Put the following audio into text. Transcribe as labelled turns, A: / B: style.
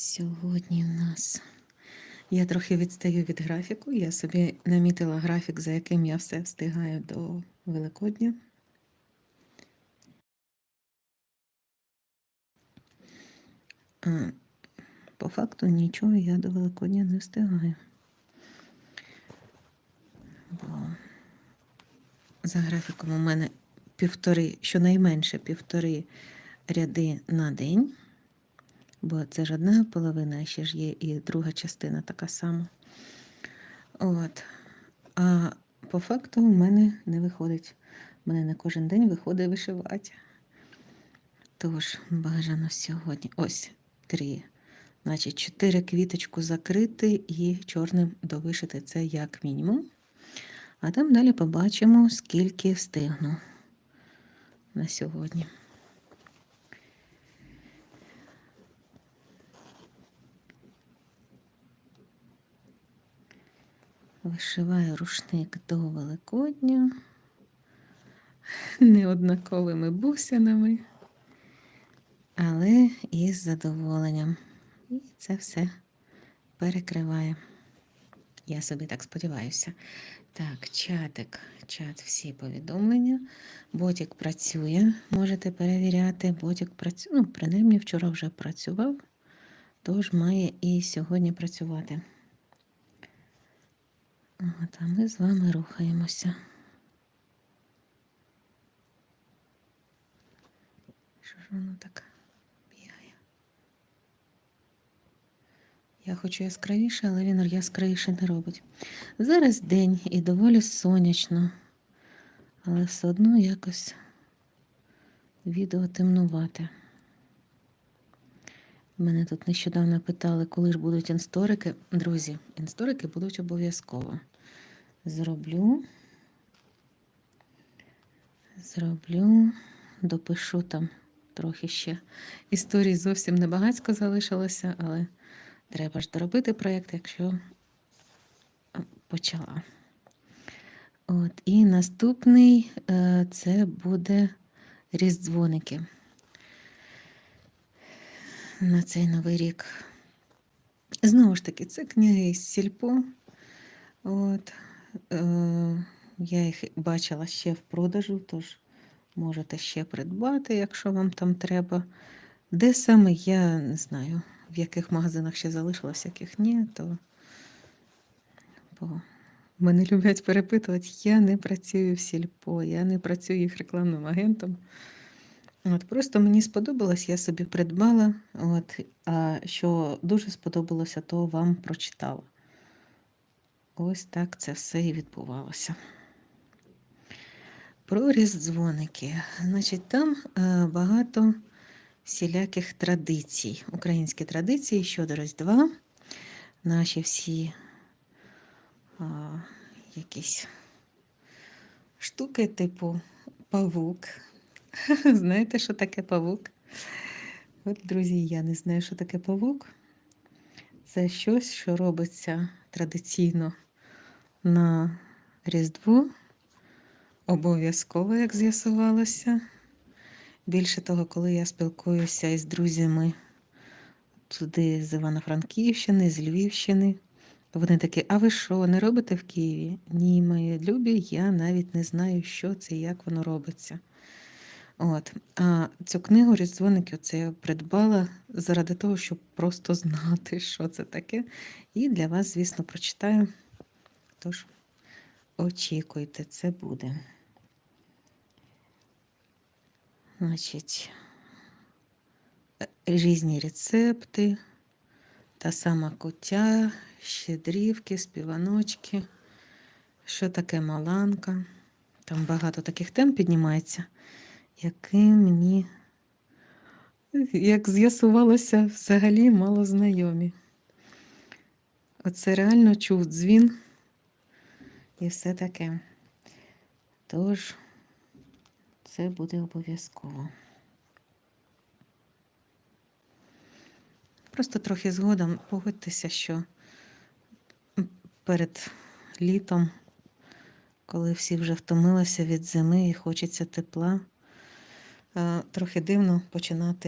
A: Сьогодні в нас я трохи відстаю від графіку. Я собі намітила графік, за яким я все встигаю до Великодня. А, По факту нічого я до Великодня не встигаю. Бо за графіком у мене півтори, щонайменше півтори ряди на день. Бо це ж одна половина, а ще ж є і друга частина така сама. От. А по факту у мене не виходить. У мене не кожен день виходить вишивати. Тож, бажано сьогодні. Ось три. Значить, чотири квіточку закрити і чорним довишити це як мінімум. А там далі побачимо, скільки встигну на сьогодні. Вишиваю рушник до Великодня неоднаковими бусинами, але із задоволенням. І це все перекриває. Я собі так сподіваюся. Так, чатик, чат, всі повідомлення. Ботик працює, можете перевіряти. Ботик працює, ну, принаймні вчора вже працював, тож має і сьогодні працювати. От, а ми з вами рухаємося. Що ж воно так бігає? Я хочу яскравіше, але він яскравіше не робить. Зараз день і доволі сонячно, але все одно якось відео темнувати. Мене тут нещодавно питали, коли ж будуть інсторики. Друзі, інсторики будуть обов'язково. Зроблю, зроблю, допишу там трохи ще. Історій зовсім небагацько залишилося, але треба ж доробити проєкт, якщо почала. От, І наступний е, це буде різдзвоники на цей новий рік. Знову ж таки, це книги з сільпо. От, е, Я їх бачила ще в продажу, тож можете ще придбати, якщо вам там треба. Де саме я не знаю, в яких магазинах ще залишилось, яких ні, то бо мене люблять перепитувати, я не працюю в сільпо, я не працюю їх рекламним агентом. От, Просто мені сподобалось, я собі придбала. От, А що дуже сподобалося, то вам прочитала. Ось так це все і відбувалося. Про різдзвоники. Значить, там е, багато всіляких традицій, українські традиції щодо Різдва. Наші всі а, якісь штуки, типу павук. Знаєте, що таке павук? От, друзі, я не знаю, що таке павук. Це щось, що робиться традиційно на Різдво. Обов'язково, як з'ясувалося. Більше того, коли я спілкуюся із друзями туди з Івано-Франківщини, з Львівщини, вони такі, а ви що, не робите в Києві? Ні, мої любі, я навіть не знаю, що це і як воно робиться. От. А цю книгу Різдвоники це я придбала заради того, щоб просто знати, що це таке. І для вас, звісно, прочитаю. Тож, очікуйте, це буде. Значить, е, різні рецепти, та сама куття, щедрівки, співаночки, що таке маланка. Там багато таких тем піднімається які мені, як з'ясувалося, взагалі мало знайомі. Оце реально чув дзвін і все таке. Тож, це буде обов'язково. Просто трохи згодом погодьтеся, що перед літом, коли всі вже втомилися від зими і хочеться тепла. Трохи дивно починати